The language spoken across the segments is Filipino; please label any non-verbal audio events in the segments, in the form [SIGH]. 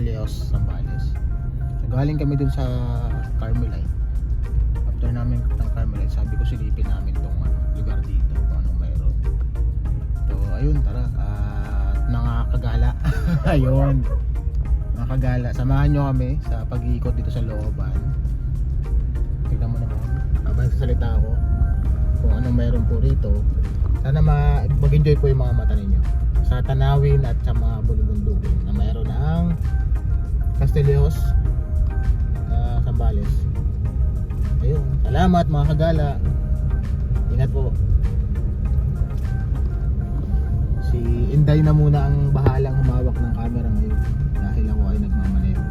Leos, Zambales. So, galing kami dun sa Carmelite. After namin ng Carmelite, sabi ko silipin namin tong ano, lugar dito kung anong mayroon. So, ayun, tara. At nakakagala. [LAUGHS] ayun. Nakakagala. Samahan nyo kami sa pag-iikot dito sa looban. Tignan mo naman. Habang sasalita ako kung anong mayroon po rito. Sana ma- mag-enjoy po yung mga mata ninyo sa tanawin at sa mga bulubundugin na mayroon ang Castellos na Sambales. Ayun. Salamat mga kagala. Ingat po. Si Inday na muna ang bahalang humawak ng camera ngayon dahil ako ay nagmamaneho.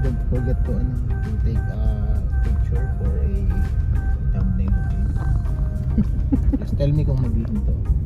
Don't forget to, ano, take a picture for a thumbnail, okay? [LAUGHS] Just tell me kung maghihinto. Pipar.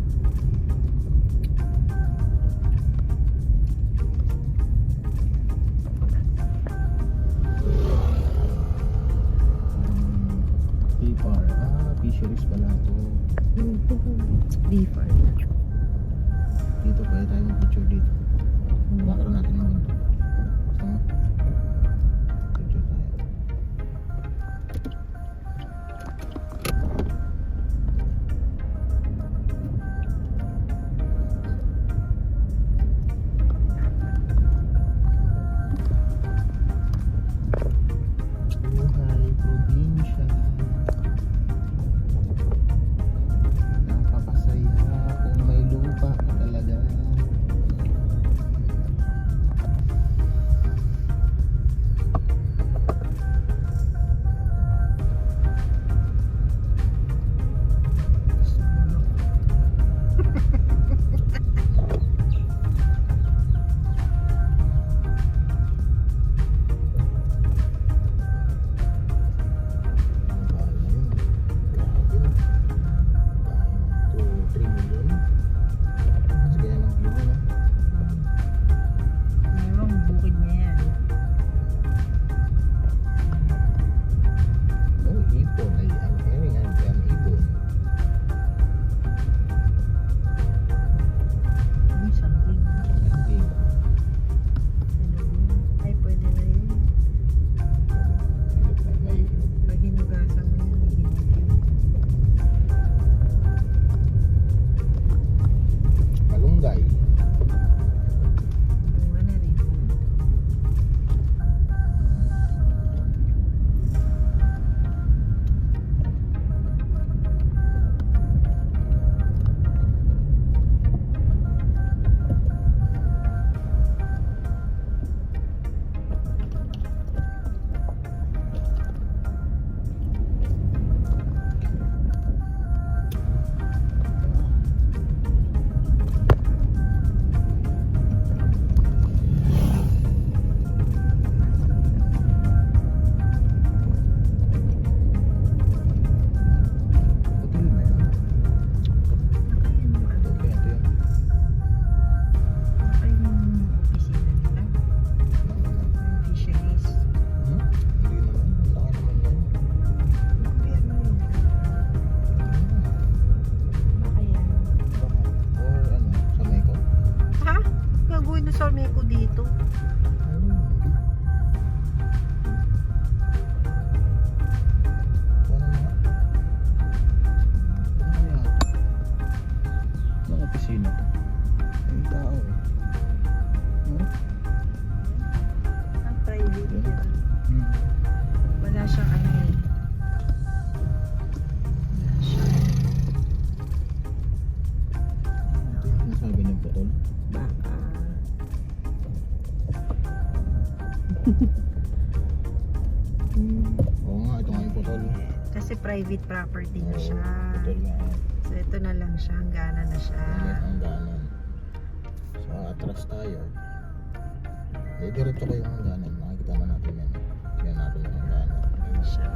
Gagawin na sa ko dito. Ano? Ano? Ano opisina to? May tao eh. Hmm? Ang private yun. Hmm. Wala siyang private property na siya. Nga. So ito na lang siya, hangganan na siya. Ulit ang ganan. So, atras tayo. Eh, diretso ko yung hangganan. Makikita man natin yan. Yan natin yung hangganan. Ayan siya.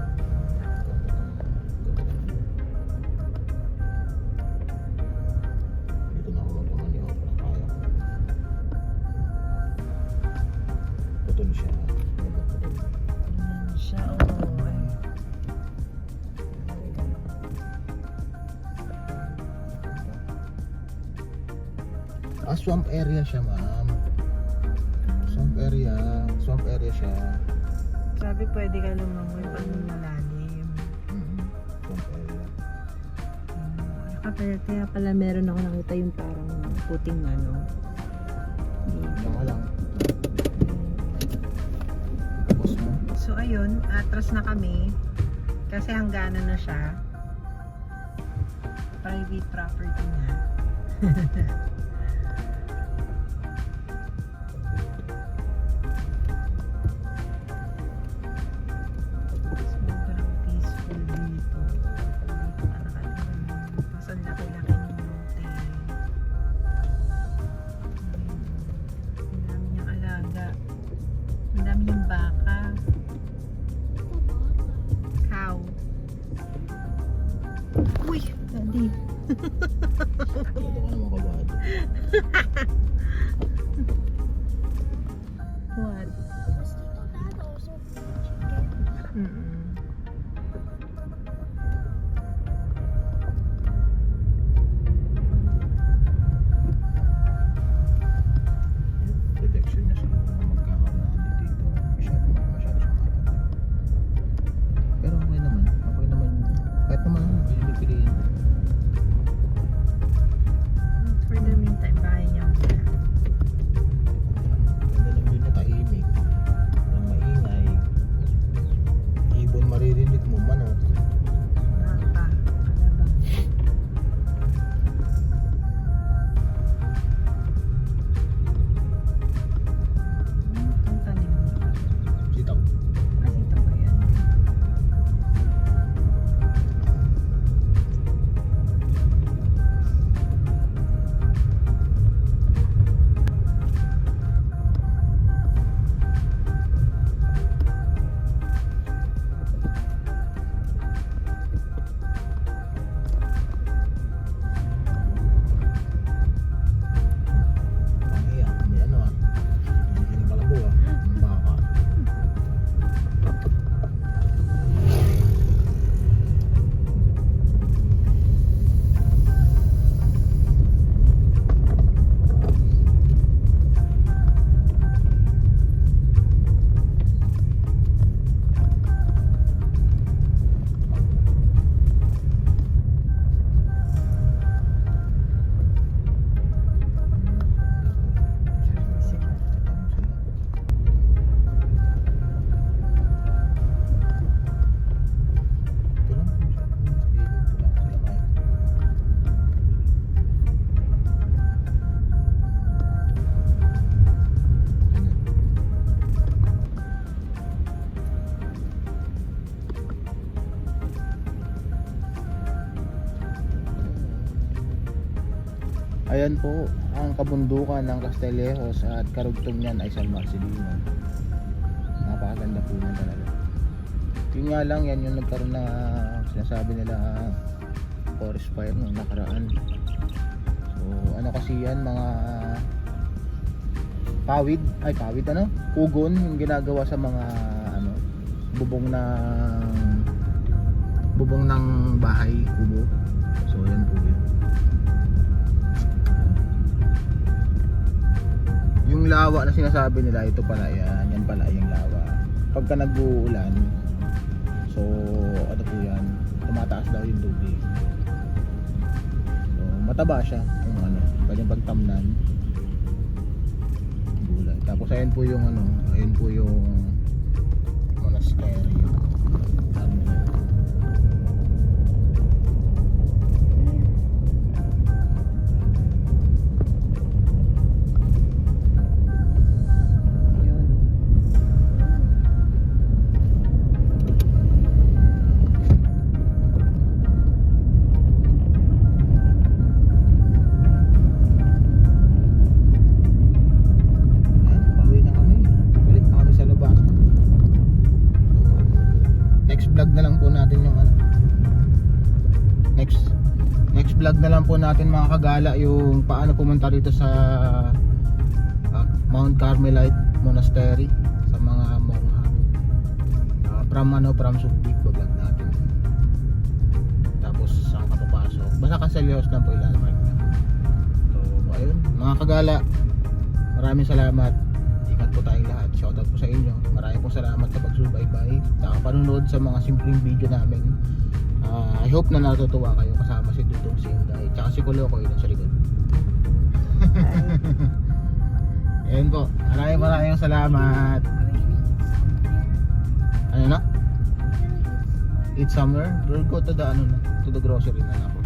Swamp area siya, ma'am. Swamp area. Swamp area siya. Sabi pwede ka lumangoy pag malalim. Mm, swamp area. Ah, kaya, kaya pala meron ako nakita yung parang puting ano. Yan ka lang. Tapos mo. So ayun, atras na kami. Kasi hangganan na siya. Private property na. [LAUGHS] Ang dami niyang baka. Cow. Uy! Daddy. [LAUGHS] Ayan po ang kabundukan ng Castillejos at karugtong niyan ay San Marcelino. Napakaganda po niyan talaga. Yun nga lang, yan yung nagkaroon na sinasabi nila forest fire nung nakaraan. So, ano kasi yan, mga pawid, ay pawid ano? Pugon yung ginagawa sa mga ano, bubong ng bubong ng bahay, kubo. So, yan po yun. Yung lawa na sinasabi nila, ito pala yan, yan pala yung lawa. Pagka nag-uulan, so ano po yan, tumataas daw yung tubig. So mataba siya kung ano, pwedeng pagtamnan. Gulay. Tapos ayun po yung ano, ayun po yung monastery. Next vlog na lang po natin mga kagala yung paano pumunta dito sa ah, Mount Carmelite Monastery sa mga mongha. Ah, from ano, from Subic vlog natin. Tapos saan ka papasok. Basta Caselios lang po ilalagay. So, ayun. mga kagala, maraming salamat. Ingat po tayong lahat. Shoutout po sa inyo. Maraming po salamat sa pagsubaybay. Nakapanunod sa mga simpleng video namin. Ah, I hope na natutuwa kayo kasama si Dudong Sinday. Tsaka si Kulo ko yun sa likod. [LAUGHS] Ayan po. Maraming maraming salamat. Ano na? Eat somewhere? We'll go to the ano na, to the grocery na ako.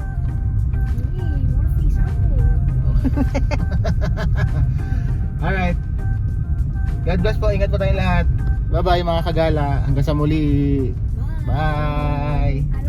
[LAUGHS] Alright. God bless po. Ingat po tayong lahat. Bye-bye mga kagala. Hanggang sa muli. Bye.